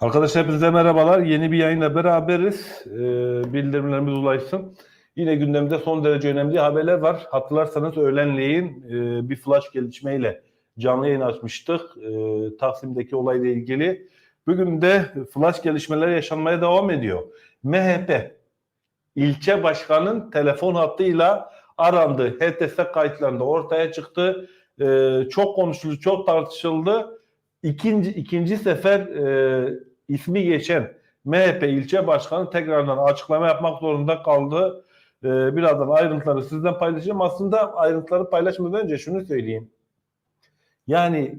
Arkadaşlar hepinize merhabalar. Yeni bir yayınla beraberiz. Ee, bildirimlerimiz ulaşsın. Yine gündemde son derece önemli haberler var. Hatırlarsanız öğlenleyin e, bir flash gelişmeyle canlı yayın açmıştık. E, Taksim'deki olayla ilgili. Bugün de flash gelişmeler yaşanmaya devam ediyor. MHP ilçe başkanının telefon hattıyla arandı. HTS kayıtlarında ortaya çıktı. E, çok konuşuldu, çok tartışıldı. İkinci, ikinci sefer e, ismi geçen MHP ilçe başkanı tekrardan açıklama yapmak zorunda kaldı. E, birazdan ayrıntıları sizden paylaşacağım. Aslında ayrıntıları paylaşmadan önce şunu söyleyeyim. Yani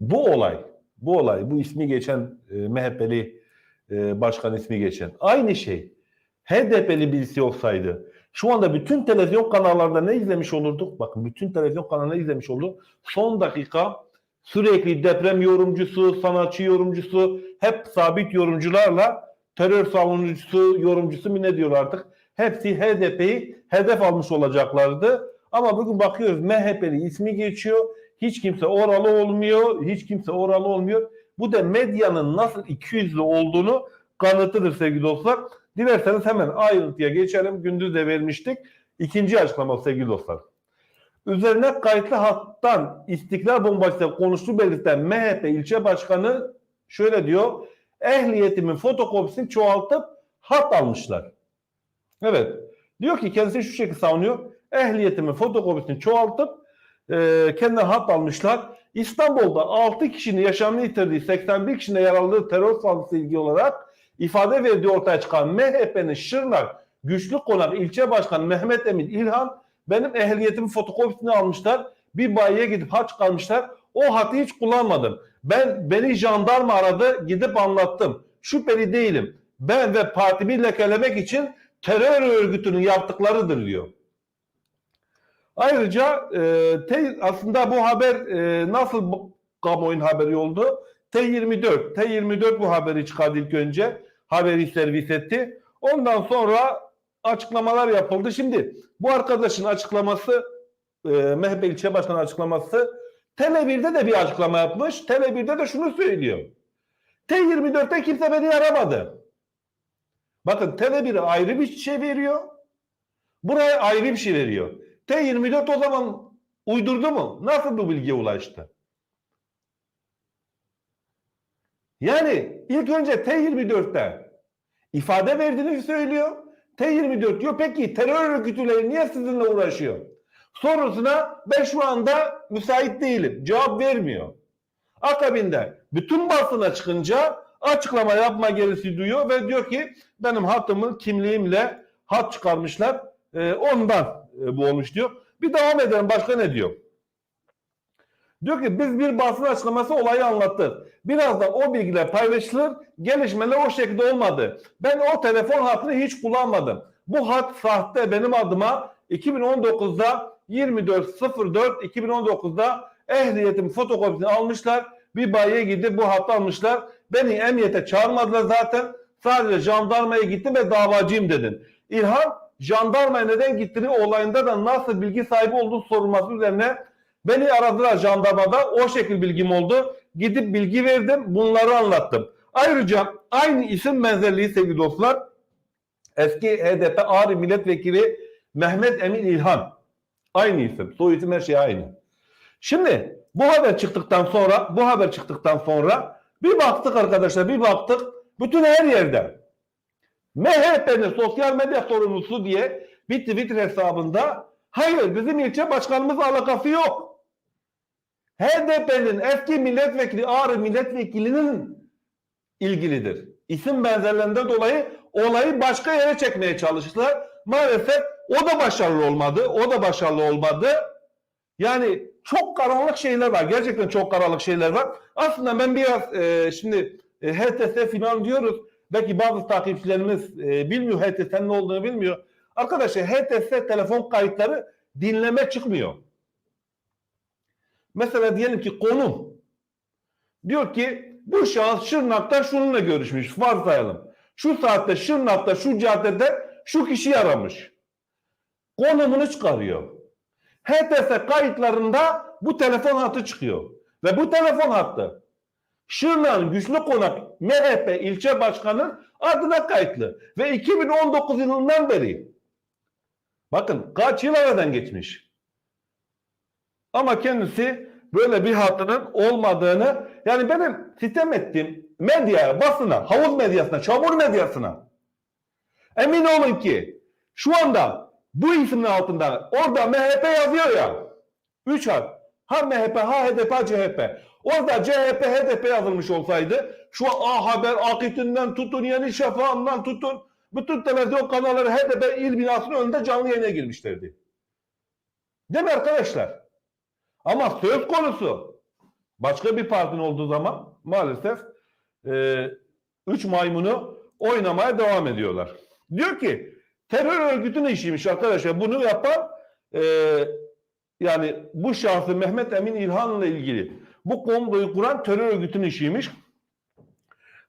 bu olay, bu olay, bu ismi geçen e, MHP'li e, başkan ismi geçen aynı şey. HDP'li birisi olsaydı şu anda bütün televizyon kanallarda ne izlemiş olurduk? Bakın bütün televizyon kanalında izlemiş olduk. Son dakika sürekli deprem yorumcusu, sanatçı yorumcusu, hep sabit yorumcularla terör savunucusu, yorumcusu mu ne diyor artık? Hepsi HDP'yi hedef almış olacaklardı. Ama bugün bakıyoruz MHP'li ismi geçiyor. Hiç kimse oralı olmuyor. Hiç kimse oralı olmuyor. Bu da medyanın nasıl ikiyüzlü olduğunu kanıtıdır sevgili dostlar. Dilerseniz hemen ayrıntıya geçelim. Gündüz de vermiştik. İkinci açıklama sevgili dostlar. Üzerine kayıtlı hattan istiklal bombasıyla konuştuğu belirten MHP ilçe başkanı şöyle diyor. Ehliyetimin fotokopisini çoğaltıp hat almışlar. Evet. Diyor ki kendisi şu şekilde savunuyor. Ehliyetimin fotokopisini çoğaltıp e, kendine hat almışlar. İstanbul'da 6 kişinin yaşamını yitirdiği 81 kişinin yaralandığı terör saldırısı ilgili olarak ifade verdiği ortaya çıkan MHP'nin Şırnak Güçlü Konak ilçe başkanı Mehmet Emin İlhan benim ehliyetimin fotokopisini almışlar. Bir bayiye gidip haç kalmışlar. O hatı hiç kullanmadım. Ben beni jandarma aradı gidip anlattım. Şüpheli değilim. Ben ve partimi lekelemek için terör örgütünün yaptıklarıdır diyor. Ayrıca e, te, aslında bu haber e, nasıl bu, kamuoyunun haberi oldu? T24. T24 bu haberi çıkardı ilk önce. Haberi servis etti. Ondan sonra açıklamalar yapıldı. Şimdi bu arkadaşın açıklaması e, MHP ilçe başkanı açıklaması Tele1'de de bir açıklama yapmış. Tele1'de de şunu söylüyor. T24'te kimse beni aramadı. Bakın Tele1'e ayrı bir şey veriyor. Buraya ayrı bir şey veriyor. T24 o zaman uydurdu mu? Nasıl bu bilgiye ulaştı? Yani ilk önce T24'te ifade verdiğini söylüyor. T24 diyor peki terör örgütleri niye sizinle uğraşıyor? Sorusuna ben şu anda müsait değilim. Cevap vermiyor. Akabinde bütün basına çıkınca açıklama yapma gerisi duyuyor ve diyor ki benim hatımın kimliğimle hat çıkarmışlar. E, ondan e, bu olmuş diyor. Bir devam edelim başka ne diyor? Diyor ki biz bir basın açıklaması olayı anlattık. Birazdan o bilgiler paylaşılır. Gelişmeler o şekilde olmadı. Ben o telefon hattını hiç kullanmadım. Bu hat sahte benim adıma 2019'da 24.04 2019'da ehliyetim fotokopisini almışlar. Bir bayiye gidip bu hattı almışlar. Beni emniyete çağırmadılar zaten. Sadece jandarmaya gittim ve davacıyım dedin. İlhan jandarmaya neden gittiğini olayında da nasıl bilgi sahibi olduğu sorulması üzerine Beni aradılar jandarmada. O şekil bilgim oldu. Gidip bilgi verdim. Bunları anlattım. Ayrıca aynı isim benzerliği sevgili dostlar. Eski HDP Ağrı Milletvekili Mehmet Emin İlhan. Aynı isim. Soy isim her şey aynı. Şimdi bu haber çıktıktan sonra bu haber çıktıktan sonra bir baktık arkadaşlar bir baktık bütün her yerde MHP'nin sosyal medya sorumlusu diye bir Twitter hesabında hayır bizim ilçe başkanımızla alakası yok. HDP'nin eski milletvekili Ağrı milletvekilinin ilgilidir. İsim benzerlerinden dolayı olayı başka yere çekmeye çalıştılar. Maalesef o da başarılı olmadı. O da başarılı olmadı. Yani çok karanlık şeyler var. Gerçekten çok karanlık şeyler var. Aslında ben biraz e, şimdi e, HTS filan diyoruz. Belki bazı takipçilerimiz e, bilmiyor HTS'nin ne olduğunu bilmiyor. Arkadaşlar HTS telefon kayıtları dinleme çıkmıyor. Mesela diyelim ki konum. Diyor ki bu şahıs Şırnak'ta şununla görüşmüş. Varsayalım. Şu saatte Şırnak'ta şu caddede şu kişiyi aramış. Konumunu çıkarıyor. HTS kayıtlarında bu telefon hattı çıkıyor. Ve bu telefon hattı Şırnak'ın Güçlü Konak MHP ilçe başkanı adına kayıtlı. Ve 2019 yılından beri bakın kaç yıl aradan geçmiş. Ama kendisi böyle bir hattının olmadığını yani benim sitem ettiğim medyaya, basına, havuz medyasına, çamur medyasına emin olun ki şu anda bu ismin altında orada MHP yazıyor ya. Üç harf. Ha MHP, ha HDP, ha CHP. Orada CHP, HDP yazılmış olsaydı şu A Haber, Akit'inden tutun, Yeni Şafak'ından tutun bütün televizyon kanalları HDP il binasının önünde canlı yayına girmişlerdi. Değil mi arkadaşlar? Ama söz konusu başka bir partinin olduğu zaman maalesef e, üç maymunu oynamaya devam ediyorlar. Diyor ki terör örgütünün işiymiş arkadaşlar. Bunu yapan e, yani bu şahsı Mehmet Emin İlhan'la ilgili bu komboyu kuran terör örgütünün işiymiş.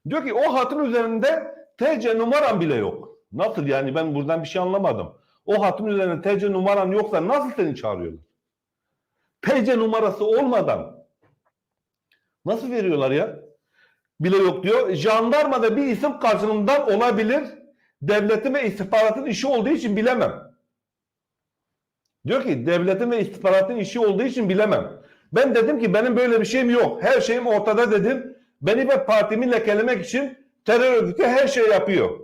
Diyor ki o hatın üzerinde TC numaram bile yok. Nasıl yani ben buradan bir şey anlamadım. O hatın üzerinde TC numaran yoksa nasıl seni çağırıyorlar? TC numarası olmadan nasıl veriyorlar ya? Bile yok diyor. Jandarmada bir isim karşılığından olabilir. Devletin ve istihbaratın işi olduğu için bilemem. Diyor ki devletin ve istihbaratın işi olduğu için bilemem. Ben dedim ki benim böyle bir şeyim yok. Her şeyim ortada dedim. Beni ve partimi lekelemek için terör örgütü her şey yapıyor.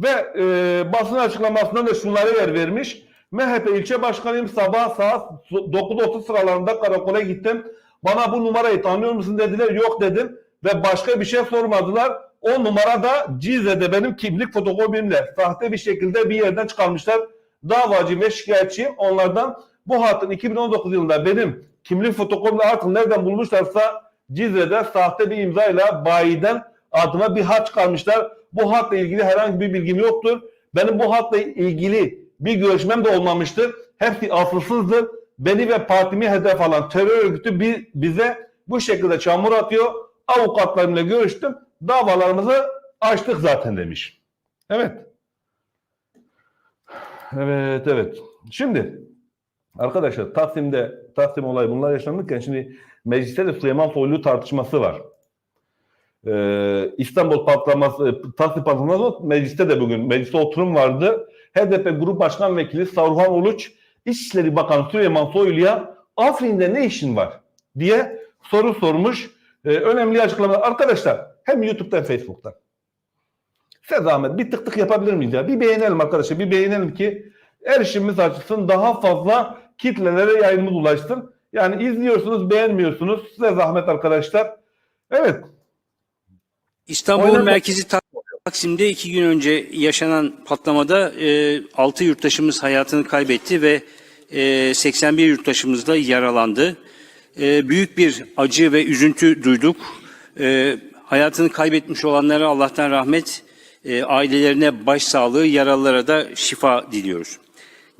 Ve e, basın açıklamasında da şunları yer vermiş. MHP ilçe başkanıyım sabah saat 9.30 sıralarında karakola gittim. Bana bu numarayı tanıyor musun dediler. Yok dedim. Ve başka bir şey sormadılar. O numara da Cize'de benim kimlik fotokopimle sahte bir şekilde bir yerden çıkarmışlar. Davacıyım ve şikayetçiyim. Onlardan bu hattın 2019 yılında benim kimlik fotokopimle artık nereden bulmuşlarsa Cizre'de sahte bir imzayla bayiden adıma bir hat çıkarmışlar. Bu hatla ilgili herhangi bir bilgim yoktur. Benim bu hatla ilgili bir görüşmem de olmamıştır. Hepsi asılsızdır. Beni ve partimi hedef alan terör örgütü bi- bize bu şekilde çamur atıyor. Avukatlarımla görüştüm. Davalarımızı açtık zaten demiş. Evet. Evet, evet. Şimdi arkadaşlar Taksim'de Taksim olayı bunlar yaşanırken şimdi mecliste de Süleyman Soylu tartışması var. Ee, İstanbul patlaması, Taksim patlaması mecliste de bugün mecliste oturum vardı. HDP Grup Başkan Vekili Saruhan Uluç, İçişleri Bakanı Süleyman Soylu'ya Afrin'de ne işin var diye soru sormuş. Ee, önemli açıklama. Arkadaşlar hem YouTube'da hem Facebook'ta. Size zahmet bir tık tık yapabilir miyiz ya? Bir beğenelim arkadaşlar. Bir beğenelim ki erişimimiz açılsın. Daha fazla kitlelere yayınımız ulaşsın. Yani izliyorsunuz, beğenmiyorsunuz. Size zahmet arkadaşlar. Evet. İstanbul'un Oynama- merkezi Taksim'de iki gün önce yaşanan patlamada e, 6 yurttaşımız hayatını kaybetti ve e, 81 yurttaşımız da yaralandı. E, büyük bir acı ve üzüntü duyduk. E, hayatını kaybetmiş olanlara Allah'tan rahmet, e, ailelerine başsağlığı, yaralılara da şifa diliyoruz.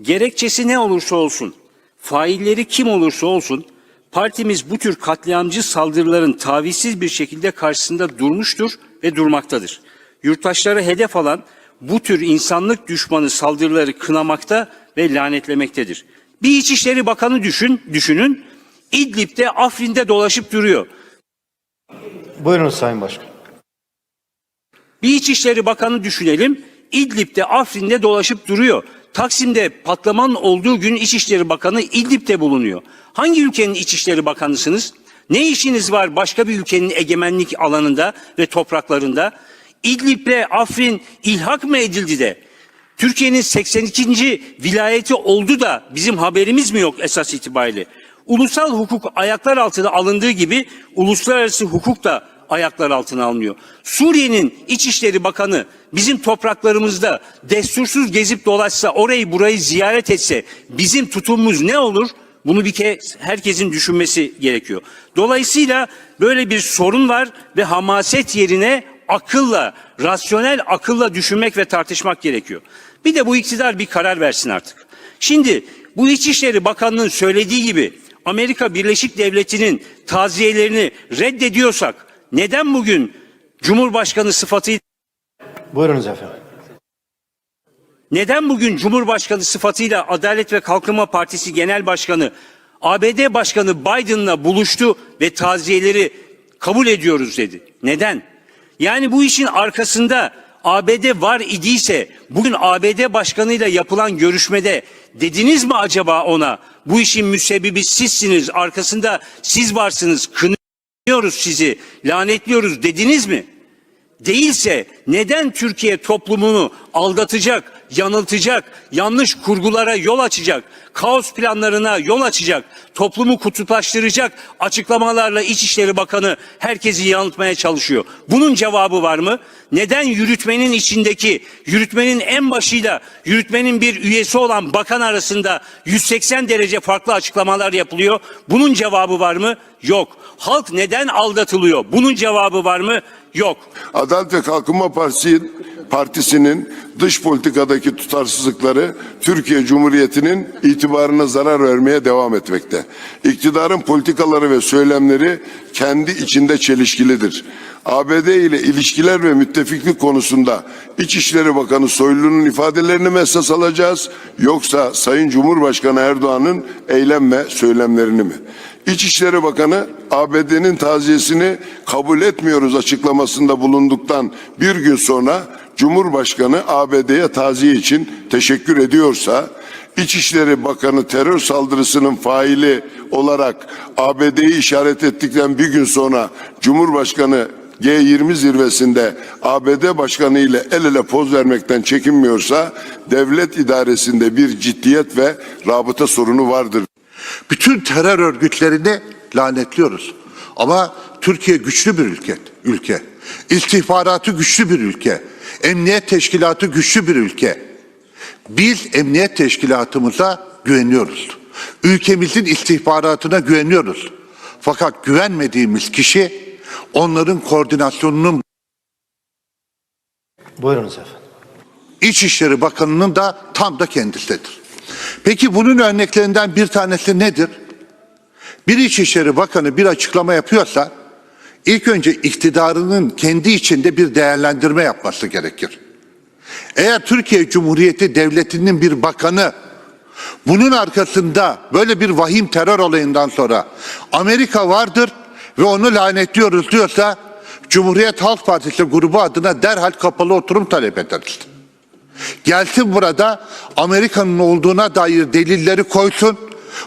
Gerekçesi ne olursa olsun, failleri kim olursa olsun, partimiz bu tür katliamcı saldırıların tavizsiz bir şekilde karşısında durmuştur ve durmaktadır. Yurttaşları hedef alan bu tür insanlık düşmanı saldırıları kınamakta ve lanetlemektedir. Bir İçişleri Bakanı düşün, düşünün, İdlib'de, Afrin'de dolaşıp duruyor. Buyurun Sayın Başkan. Bir İçişleri Bakanı düşünelim. İdlib'de, Afrin'de dolaşıp duruyor. Taksim'de patlamanın olduğu gün İçişleri Bakanı İdlib'de bulunuyor. Hangi ülkenin İçişleri Bakanısınız? Ne işiniz var başka bir ülkenin egemenlik alanında ve topraklarında? İdlib'le Afrin ilhak mı edildi de? Türkiye'nin 82. vilayeti oldu da bizim haberimiz mi yok esas itibariyle? Ulusal hukuk ayaklar altına alındığı gibi uluslararası hukuk da ayaklar altına alınıyor. Suriye'nin İçişleri Bakanı bizim topraklarımızda destursuz gezip dolaşsa, orayı burayı ziyaret etse bizim tutumumuz ne olur? Bunu bir kez herkesin düşünmesi gerekiyor. Dolayısıyla böyle bir sorun var ve hamaset yerine akılla, rasyonel akılla düşünmek ve tartışmak gerekiyor. Bir de bu iktidar bir karar versin artık. Şimdi bu İçişleri Bakanı'nın söylediği gibi Amerika Birleşik Devletleri'nin taziyelerini reddediyorsak neden bugün Cumhurbaşkanı sıfatıyla Buyurunuz efendim. neden bugün Cumhurbaşkanı sıfatıyla Adalet ve Kalkınma Partisi Genel Başkanı ABD Başkanı Biden'la buluştu ve taziyeleri Kabul ediyoruz dedi. Neden? Yani bu işin arkasında ABD var idiyse bugün ABD başkanıyla yapılan görüşmede dediniz mi acaba ona bu işin müsebbibi sizsiniz arkasında siz varsınız kınıyoruz sizi lanetliyoruz dediniz mi? Değilse neden Türkiye toplumunu aldatacak, yanıltacak, yanlış kurgulara yol açacak, kaos planlarına yol açacak, toplumu kutuplaştıracak açıklamalarla İçişleri Bakanı herkesi yanıltmaya çalışıyor? Bunun cevabı var mı? Neden yürütmenin içindeki, yürütmenin en başıyla yürütmenin bir üyesi olan bakan arasında 180 derece farklı açıklamalar yapılıyor? Bunun cevabı var mı? Yok. Halk neden aldatılıyor? Bunun cevabı var mı? Yok. Adalet ve Kalkınma Partisi, Partisi'nin dış politikadaki tutarsızlıkları Türkiye Cumhuriyeti'nin itibarına zarar vermeye devam etmekte. İktidarın politikaları ve söylemleri kendi içinde çelişkilidir. ABD ile ilişkiler ve müttefiklik konusunda İçişleri Bakanı Soylu'nun ifadelerini mi esas alacağız yoksa Sayın Cumhurbaşkanı Erdoğan'ın eylem ve söylemlerini mi? İçişleri Bakanı ABD'nin taziyesini kabul etmiyoruz açıklamasında bulunduktan bir gün sonra Cumhurbaşkanı ABD'ye taziye için teşekkür ediyorsa İçişleri Bakanı terör saldırısının faili olarak ABD'yi işaret ettikten bir gün sonra Cumhurbaşkanı G20 zirvesinde ABD Başkanı ile el ele poz vermekten çekinmiyorsa devlet idaresinde bir ciddiyet ve rabıta sorunu vardır. Bütün terör örgütlerini lanetliyoruz. Ama Türkiye güçlü bir ülke. ülke. İstihbaratı güçlü bir ülke. Emniyet teşkilatı güçlü bir ülke. Biz emniyet teşkilatımıza güveniyoruz. Ülkemizin istihbaratına güveniyoruz. Fakat güvenmediğimiz kişi onların koordinasyonunun Buyurunuz efendim. İçişleri Bakanı'nın da tam da kendisidir. Peki bunun örneklerinden bir tanesi nedir? Bir İçişleri Bakanı bir açıklama yapıyorsa ilk önce iktidarının kendi içinde bir değerlendirme yapması gerekir. Eğer Türkiye Cumhuriyeti Devleti'nin bir bakanı bunun arkasında böyle bir vahim terör olayından sonra Amerika vardır ve onu lanetliyoruz diyorsa Cumhuriyet Halk Partisi grubu adına derhal kapalı oturum talep ederiz. Gelsin burada Amerika'nın olduğuna dair delilleri koysun.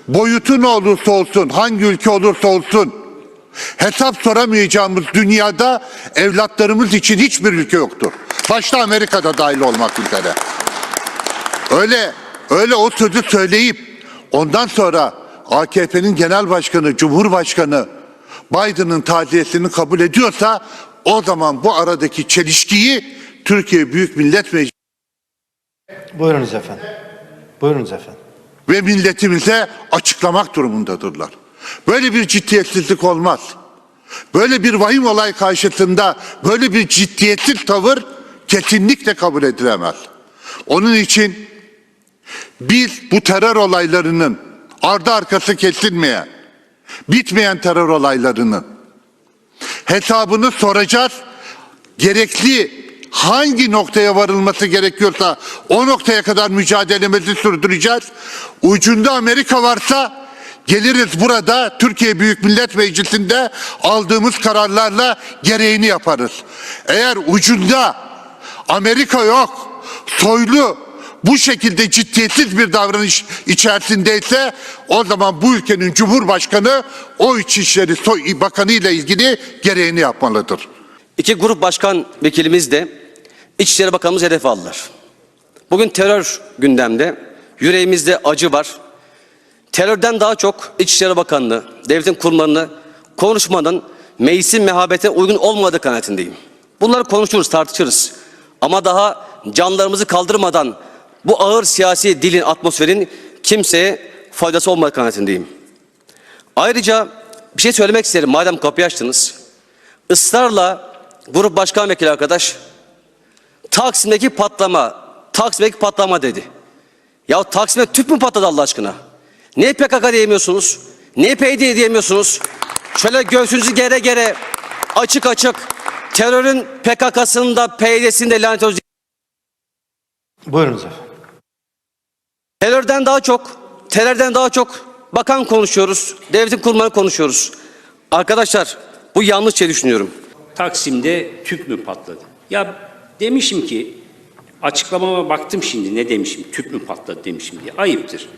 Boyutu ne olursa olsun, hangi ülke olursa olsun hesap soramayacağımız dünyada evlatlarımız için hiçbir ülke yoktur. Başta Amerika'da dahil olmak üzere. Öyle öyle o sözü söyleyip ondan sonra AKP'nin genel başkanı, cumhurbaşkanı Biden'ın taziyesini kabul ediyorsa o zaman bu aradaki çelişkiyi Türkiye Büyük Millet Meclisi Buyurunuz efendim. Buyurunuz efendim. ve milletimize açıklamak durumundadırlar. Böyle bir ciddiyetsizlik olmaz. Böyle bir vahim olay karşısında böyle bir ciddiyetsiz tavır kesinlikle kabul edilemez. Onun için biz bu terör olaylarının ardı arkası kesilmeyen, bitmeyen terör olaylarının hesabını soracağız. Gerekli hangi noktaya varılması gerekiyorsa o noktaya kadar mücadelemizi sürdüreceğiz. Ucunda Amerika varsa geliriz burada Türkiye Büyük Millet Meclisi'nde aldığımız kararlarla gereğini yaparız. Eğer ucunda Amerika yok, soylu bu şekilde ciddiyetsiz bir davranış içerisindeyse o zaman bu ülkenin Cumhurbaşkanı o İçişleri Soy- Bakanı ile ilgili gereğini yapmalıdır. İki grup başkan vekilimiz de İçişleri Bakanımız hedef aldılar. Bugün terör gündemde. Yüreğimizde acı var. Terörden daha çok İçişleri Bakanlığı, devletin kurumlarını konuşmanın meclisin mehabete uygun olmadığı kanaatindeyim. Bunları konuşuruz, tartışırız. Ama daha canlarımızı kaldırmadan bu ağır siyasi dilin, atmosferin kimseye faydası olmadığı kanaatindeyim. Ayrıca bir şey söylemek isterim madem kapıyı açtınız. Israrla grup başkan vekili arkadaş Taksim'deki patlama, Taksim'deki patlama dedi. Ya Taksim'de tüp mü patladı Allah aşkına? Niye PKK diyemiyorsunuz? Niye PYD diyemiyorsunuz? Şöyle göğsünüzü gere gere açık açık terörün PKK'sının da PYD'sinin de lanet olsun. Buyurunuz efendim. Terörden daha çok, terörden daha çok bakan konuşuyoruz. Devletin kurumlarını konuşuyoruz. Arkadaşlar Bu yanlış diye düşünüyorum. Taksim'de tüp mü patladı? Ya demişim ki açıklamama baktım şimdi ne demişim tüp mü patladı demişim diye ayıptır.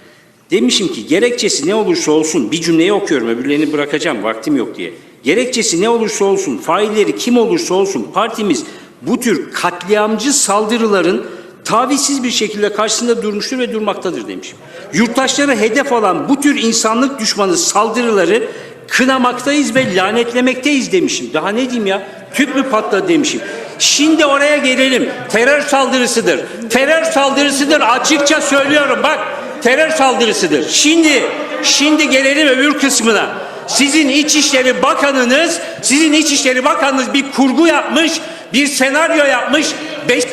Demişim ki gerekçesi ne olursa olsun bir cümleyi okuyorum öbürlerini bırakacağım vaktim yok diye. Gerekçesi ne olursa olsun failleri kim olursa olsun partimiz bu tür katliamcı saldırıların tavizsiz bir şekilde karşısında durmuştur ve durmaktadır demişim. Yurttaşları hedef alan bu tür insanlık düşmanı saldırıları kınamaktayız ve lanetlemekteyiz demişim. Daha ne diyeyim ya? Tüp mü patladı demişim. Şimdi oraya gelelim. Terör saldırısıdır. Terör saldırısıdır. Açıkça söylüyorum bak. Terör saldırısıdır. Şimdi şimdi gelelim öbür kısmına. Sizin İçişleri Bakanınız, sizin İçişleri Bakanınız bir kurgu yapmış, bir senaryo yapmış. Beş,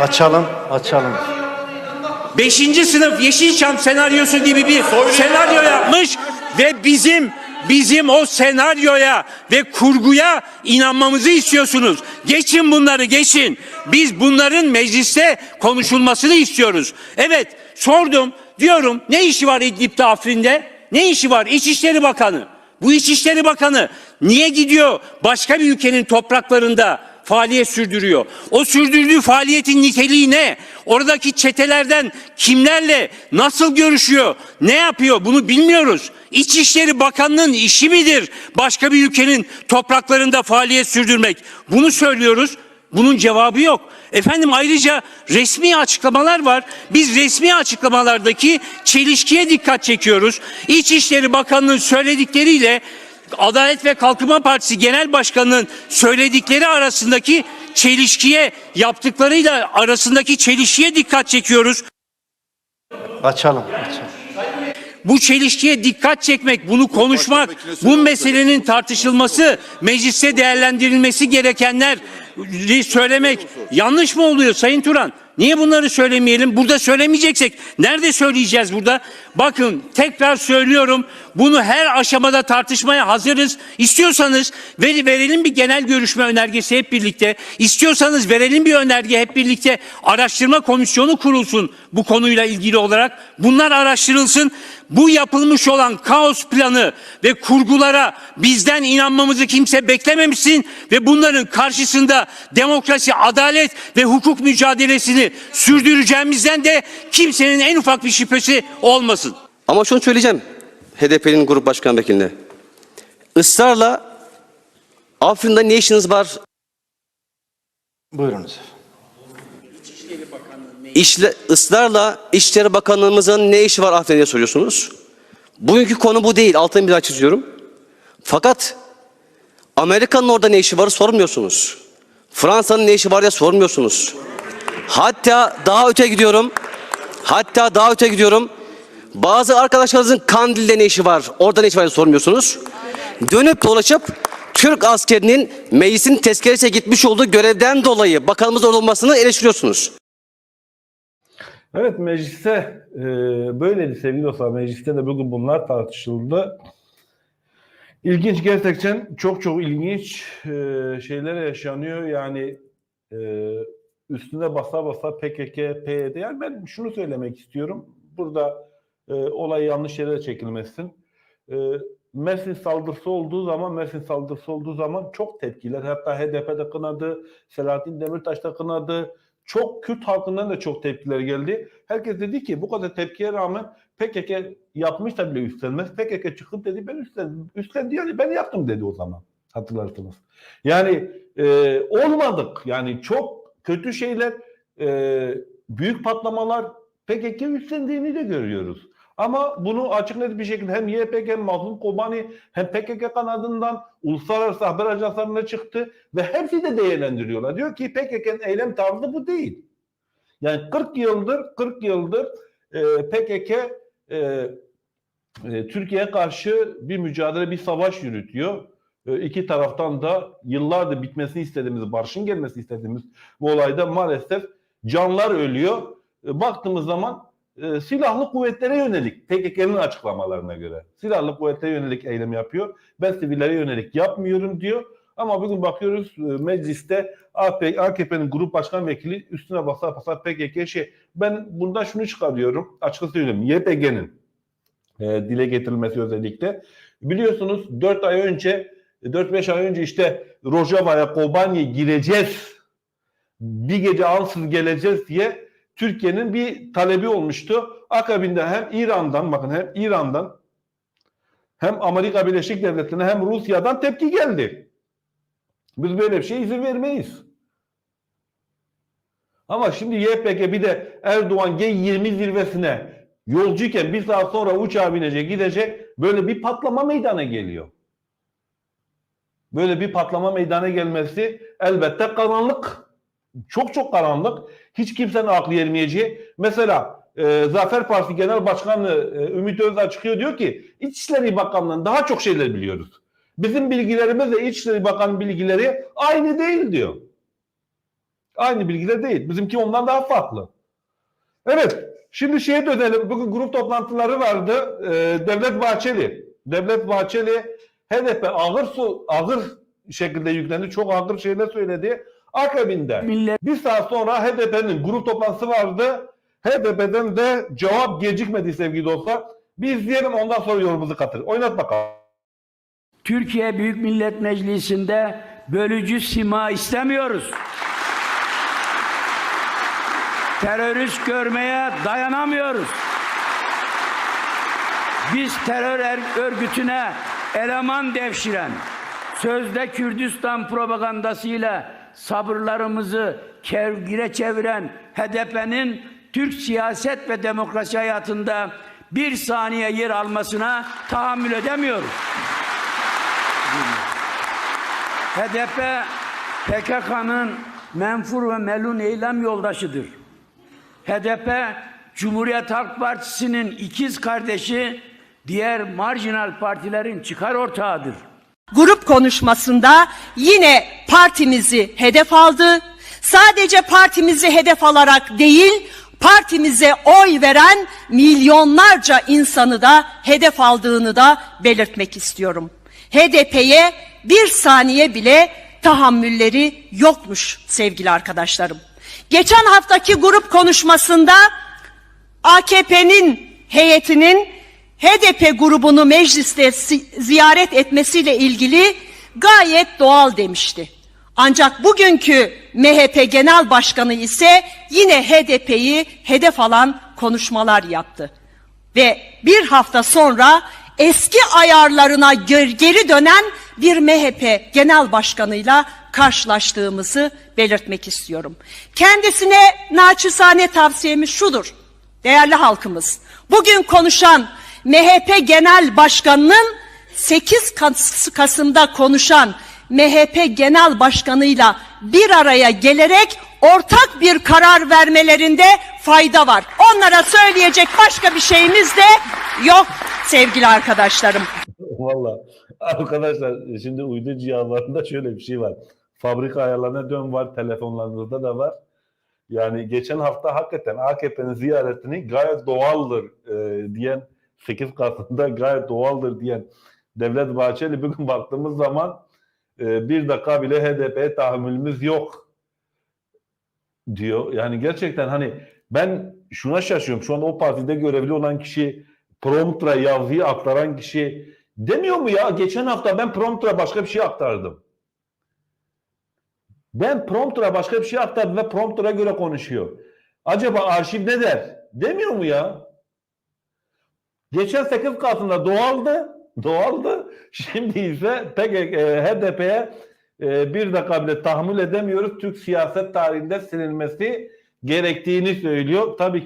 Açalım, açalım. Beşinci sınıf Yeşilçam senaryosu gibi bir senaryo yapmış ve bizim bizim o senaryoya ve kurguya inanmamızı istiyorsunuz. Geçin bunları geçin. Biz bunların mecliste konuşulmasını istiyoruz. Evet sordum diyorum ne işi var İdlib'de Afrin'de? Ne işi var? İçişleri Bakanı. Bu İçişleri Bakanı niye gidiyor başka bir ülkenin topraklarında faaliyet sürdürüyor. O sürdürdüğü faaliyetin niteliği ne? Oradaki çetelerden kimlerle nasıl görüşüyor? Ne yapıyor? Bunu bilmiyoruz. İçişleri Bakanlığı'nın işi midir başka bir ülkenin topraklarında faaliyet sürdürmek? Bunu söylüyoruz. Bunun cevabı yok. Efendim ayrıca resmi açıklamalar var. Biz resmi açıklamalardaki çelişkiye dikkat çekiyoruz. İçişleri Bakanlığı'nın söyledikleriyle Adalet ve Kalkınma Partisi Genel Başkanı'nın söyledikleri arasındaki çelişkiye yaptıklarıyla arasındaki çelişkiye dikkat çekiyoruz. Açalım, açalım. Bu çelişkiye dikkat çekmek, bunu konuşmak, bu meselenin tartışılması, mecliste değerlendirilmesi gerekenleri söylemek yanlış mı oluyor Sayın Turan? Niye bunları söylemeyelim? Burada söylemeyeceksek nerede söyleyeceğiz burada? Bakın tekrar söylüyorum bunu her aşamada tartışmaya hazırız. İstiyorsanız ver, verelim bir genel görüşme önergesi hep birlikte. İstiyorsanız verelim bir önerge hep birlikte. Araştırma komisyonu kurulsun bu konuyla ilgili olarak. Bunlar araştırılsın. Bu yapılmış olan kaos planı ve kurgulara bizden inanmamızı kimse beklememişsin ve bunların karşısında demokrasi, adalet ve hukuk mücadelesini sürdüreceğimizden de kimsenin en ufak bir şüphesi olmasın. Ama şunu söyleyeceğim HDP'nin grup başkan vekiline. Israrla Afrin'de ne işiniz var? Buyurunuz efendim. İşle, ısrarla İçişleri Bakanlığımızın ne işi var Afrin'de diye soruyorsunuz. Bugünkü konu bu değil. Altını bir daha çiziyorum. Fakat Amerika'nın orada ne işi var sormuyorsunuz. Fransa'nın ne işi var diye sormuyorsunuz. Hatta daha öte gidiyorum. Hatta daha öte gidiyorum. Bazı arkadaşlarınızın Kandil'de ne işi var? Orada ne işi var diye sormuyorsunuz. Dönüp dolaşıp Türk askerinin meclisin tezkeresiyle gitmiş olduğu görevden dolayı bakanımız olmasını eleştiriyorsunuz. Evet mecliste e, böyleydi sevgili dostlar. Mecliste de bugün bunlar tartışıldı. İlginç gerçekten çok çok ilginç e, şeyler yaşanıyor. Yani e, üstüne basa basa PKK, PYD. Yani ben şunu söylemek istiyorum. Burada e, olay yanlış yere çekilmesin. E, Mersin saldırısı olduğu zaman, Mersin saldırısı olduğu zaman çok tepkiler. Hatta HDP de kınadı, Selahattin Demirtaş da kınadı. Çok Kürt halkından da çok tepkiler geldi. Herkes dedi ki bu kadar tepkiye rağmen PKK yapmış da bile üstlenmez. PKK çıkıp dedi ben üstlendim. Üstlendi yani ben yaptım dedi o zaman. Hatırlarsınız. Yani e, olmadık. Yani çok kötü şeyler, e, büyük patlamalar PKK üstlendiğini de görüyoruz. Ama bunu açık net bir şekilde hem YPG hem Mazlum Kobani hem PKK kanadından uluslararası haber ajanslarına çıktı ve hepsi de değerlendiriyorlar. Diyor ki PKK'nın eylem tarzı bu değil. Yani 40 yıldır 40 yıldır e, PKK e, e, Türkiye'ye karşı bir mücadele, bir savaş yürütüyor. E, iki taraftan da yıllardır bitmesini istediğimiz, barışın gelmesini istediğimiz bu olayda maalesef canlar ölüyor. E, baktığımız zaman e, silahlı kuvvetlere yönelik PKK'nın açıklamalarına göre silahlı kuvvetlere yönelik eylem yapıyor. Ben sivillere yönelik yapmıyorum diyor. Ama bugün bakıyoruz e, mecliste AKP'nin grup başkan vekili üstüne basa basa PKK şey. Ben bundan şunu çıkarıyorum. Açıkça söyleyeyim. YPG'nin e, dile getirilmesi özellikle Biliyorsunuz 4 ay önce 4-5 ay önce işte Rojava'ya, Kobani'ye gireceğiz. Bir gece ansız geleceğiz diye Türkiye'nin bir talebi olmuştu. Akabinde hem İran'dan bakın hem İran'dan hem Amerika Birleşik Devletleri'ne hem Rusya'dan tepki geldi. Biz böyle bir şeye izin vermeyiz. Ama şimdi YPG bir de Erdoğan G20 zirvesine yolcuyken bir saat sonra uçağa binecek gidecek böyle bir patlama meydana geliyor. Böyle bir patlama meydana gelmesi elbette karanlık. Çok çok karanlık. Hiç kimsenin aklı ermeyeceği. Mesela e, Zafer Partisi Genel Başkanı e, Ümit Özdağ çıkıyor diyor ki İçişleri Bakanlığı'ndan daha çok şeyler biliyoruz. Bizim bilgilerimizle İçişleri Bakanı bilgileri aynı değil diyor. Aynı bilgiler değil. Bizimki ondan daha farklı. Evet. Şimdi şeye dönelim. Bugün grup toplantıları vardı. Ee, Devlet Bahçeli. Devlet Bahçeli HDP ağır su ağır şekilde yüklendi. Çok ağır şeyler söyledi. Akabinde Millet bir saat sonra HDP'nin grup toplantısı vardı. HDP'den de cevap gecikmedi sevgili dostlar. Bir izleyelim ondan sonra yorumumuzu katır. Oynat bakalım. Türkiye Büyük Millet Meclisi'nde bölücü sima istemiyoruz. Terörist görmeye dayanamıyoruz. Biz terör er- örgütüne eleman devşiren, sözde Kürdistan propagandasıyla sabırlarımızı kevgire çeviren HDP'nin Türk siyaset ve demokrasi hayatında bir saniye yer almasına tahammül edemiyoruz. HDP PKK'nın menfur ve melun eylem yoldaşıdır. HDP Cumhuriyet Halk Partisi'nin ikiz kardeşi, diğer marjinal partilerin çıkar ortağıdır. grup konuşmasında yine partimizi hedef aldı. Sadece partimizi hedef alarak değil, partimize oy veren milyonlarca insanı da hedef aldığını da belirtmek istiyorum. HDP'ye bir saniye bile tahammülleri yokmuş sevgili arkadaşlarım. Geçen haftaki grup konuşmasında AKP'nin heyetinin HDP grubunu mecliste ziyaret etmesiyle ilgili gayet doğal demişti. Ancak bugünkü MHP Genel Başkanı ise yine HDP'yi hedef alan konuşmalar yaptı. Ve bir hafta sonra eski ayarlarına geri dönen bir MHP Genel Başkanıyla karşılaştığımızı belirtmek istiyorum. Kendisine naçizane tavsiyemiz şudur. Değerli halkımız, bugün konuşan MHP Genel Başkanı'nın 8 Kas- Kasım'da konuşan MHP Genel Başkanı'yla bir araya gelerek ortak bir karar vermelerinde fayda var. Onlara söyleyecek başka bir şeyimiz de yok sevgili arkadaşlarım. Valla arkadaşlar şimdi uydu cihazlarında şöyle bir şey var. Fabrika ayarlarına dön var, telefonlarınızda da var. Yani geçen hafta hakikaten AKP'nin ziyaretini gayet doğaldır e, diyen 8 Kasım'da gayet doğaldır diyen Devlet Bahçeli bugün baktığımız zaman e, bir dakika bile HDP'ye tahammülümüz yok diyor. Yani gerçekten hani ben şuna şaşıyorum. Şu an o partide görevli olan kişi promptra yazıyı aktaran kişi demiyor mu ya? Geçen hafta ben promptra başka bir şey aktardım. Ben promptura başka bir şey aktardım ve promptura göre konuşuyor. Acaba arşiv ne der? Demiyor mu ya? Geçen 8 Kasım'da doğaldı. Doğaldı. Şimdi ise PKK, e, HDP'ye e, bir dakika bile tahammül edemiyoruz. Türk siyaset tarihinde silinmesi gerektiğini söylüyor. Tabii